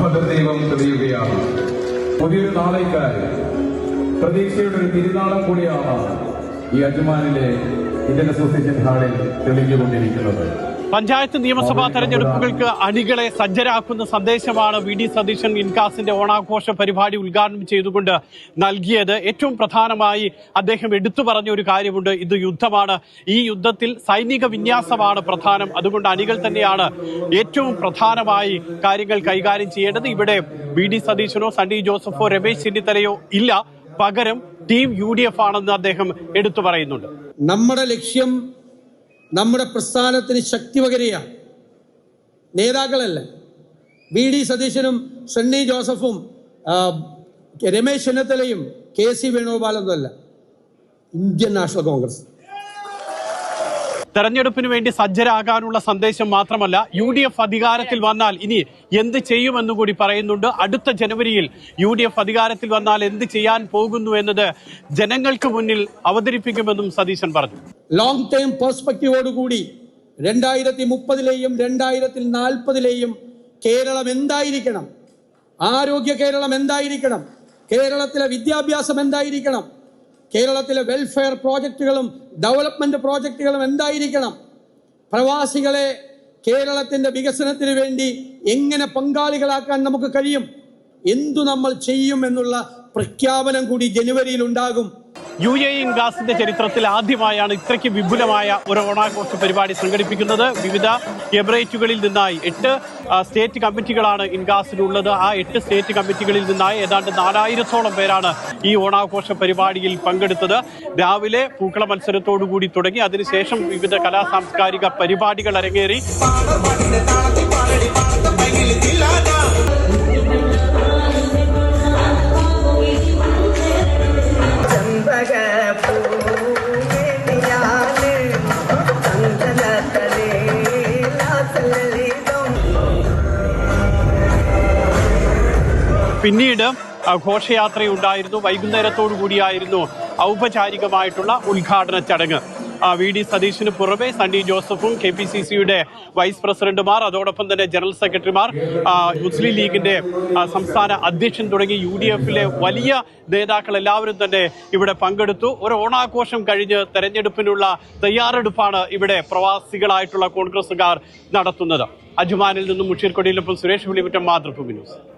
ഭദ്രദൈവം തെളിയുകയാണ്. പുതിയൊരു നാളേക്കായി പ്രതീക്ഷയുടെ ഒരു തിരുനാളം കൂടിയാണ് ഈ അജ്മാനിലെ ഇന്ത്യൻ അസോസിയേഷൻ ഹാളിൽ തെളിഞ്ഞുകൊണ്ടിരിക്കുന്നത്. പഞ്ചായത്ത് നിയമസഭാ തെരഞ്ഞെടുപ്പുകൾക്ക് അണികളെ സജ്ജരാക്കുന്ന സന്ദേശമാണ് വി ഡി സതീശൻ ഇൻകാസിന്റെ ഓണാഘോഷ പരിപാടി ഉദ്ഘാടനം ചെയ്തുകൊണ്ട് നൽകിയത്. ഏറ്റവും പ്രധാനമായി അദ്ദേഹം എടുത്തു പറഞ്ഞ ഒരു കാര്യമുണ്ട്. ഇത് യുദ്ധമാണ്. ഈ യുദ്ധത്തിൽ സൈനിക വിന്യാസമാണ് പ്രധാനം. അതുകൊണ്ട് അണികൾ തന്നെയാണ് ഏറ്റവും പ്രധാനമായി കാര്യങ്ങൾ കൈകാര്യം ചെയ്യേണ്ടത്. ഇവിടെ വി ഡി സതീശനോ സണ്ണി ജോസഫോ രമേശ് ചെന്നിത്തലയോ ഇല്ല. പകരം ടീം യു ഡി എഫ് ആണെന്ന് അദ്ദേഹം എടുത്തു പറയുന്നുണ്ട്. നമ്മുടെ ലക്ഷ്യം നമ്മുടെ പ്രസ്ഥാനത്തിന് ശക്തി പകരുകയാണ്. നേതാക്കളല്ല? വി ഡി സതീശനും സണ്ണി ജോസഫും രമേശ് ചെന്നിത്തലയും K C വേണുഗോപാലൊന്നുമല്ല. Indian National Congress. തെരഞ്ഞെടുപ്പിന് വേണ്ടി സജ്ജരാകാനുള്ള സന്ദേശം മാത്രമല്ല യു ഡി എഫ് അധികാരത്തിൽ വന്നാൽ ഇനി എന്ത് ചെയ്യുമെന്നും കൂടി പറയുന്നുണ്ട്. അടുത്ത ജനുവരിയിൽ യു ഡി എഫ് അധികാരത്തിൽ വന്നാൽ എന്ത് ചെയ്യാൻ പോകുന്നു എന്നത് ജനങ്ങൾക്ക് മുന്നിൽ അവതരിപ്പിക്കുമെന്നും സതീശൻ പറഞ്ഞു. ലോങ് ടേം പെർസ്പെക്റ്റീവോടുകൂടി രണ്ടായിരത്തി മുപ്പതിലെയും രണ്ടായിരത്തി നാൽപ്പതിലെയും കേരളം എന്തായിരിക്കണം? ആരോഗ്യ കേരളം എന്തായിരിക്കണം? കേരളത്തിലെ വിദ്യാഭ്യാസം എന്തായിരിക്കണം? കേരളത്തിലെ വെൽഫെയർ പ്രോജക്റ്റുകളും ഡെവലപ്മെന്റ് പ്രോജക്റ്റുകളും എന്തായിരിക്കണം? പ്രവാസികളെ കേരളത്തിന്റെ വികസനത്തിന് വേണ്ടി എങ്ങനെ പങ്കാളികളാക്കാൻ നമുക്ക് കഴിയും? എന്തു നമ്മൾ ചെയ്യും എന്നുള്ള പ്രഖ്യാപനം കൂടി ജനുവരിയിൽ ഉണ്ടാകും. യു എ ഇൻ ഇൻഗാസിന്റെ ചരിത്രത്തിൽ ആദ്യമായാണ് ഇത്രയ്ക്ക് വിപുലമായ ഒരു ഓണാഘോഷ പരിപാടി സംഘടിപ്പിക്കുന്നത്. വിവിധ എമിറേറ്റുകളിൽ നിന്നായി എട്ട് സ്റ്റേറ്റ് കമ്മിറ്റികളാണ് ഇൻഗാസിലുള്ളത് ആ എട്ട് സ്റ്റേറ്റ് കമ്മിറ്റികളിൽ നിന്നായി ഏതാണ്ട് നാലായിരത്തോളം പേരാണ് ഈ ഓണാഘോഷ പരിപാടിയിൽ പങ്കെടുത്തത്. രാവിലെ പൂക്കള മത്സരത്തോടു കൂടി തുടങ്ങി. അതിനുശേഷം വിവിധ കലാ സാംസ്കാരിക പരിപാടികൾ അരങ്ങേറി. പിന്നീട് ഘോഷയാത്രയുണ്ടായിരുന്നു. വൈകുന്നേരത്തോടു കൂടിയായിരുന്നു ഔപചാരികമായിട്ടുള്ള ഉദ്ഘാടന ചടങ്ങ്. വി. ഡി. സതീശിന് പുറമെ സണ്ണി ജോസഫും കെ പി സി സിയുടെ വൈസ് പ്രസിഡന്റുമാർ അതോടൊപ്പം തന്നെ ജനറൽ സെക്രട്ടറിമാർ മുസ്ലിം ലീഗിന്റെ സംസ്ഥാന അധ്യക്ഷൻ തുടങ്ങി യു ഡി എഫിലെ വലിയ നേതാക്കൾ എല്ലാവരും തന്നെ ഇവിടെ പങ്കെടുത്തു. ഒരു ഓണാഘോഷം കഴിഞ്ഞ് തെരഞ്ഞെടുപ്പിനുള്ള തയ്യാറെടുപ്പാണ് ഇവിടെ പ്രവാസികളായിട്ടുള്ള കോൺഗ്രസുകാർ നടത്തുന്നത്. അജ്മാനിൽ നിന്നും മുഷീർ കൊടിയിലൊപ്പം സുരേഷ് വിളിമുറ്റം മാതൃഭൂമി ന്യൂസ്.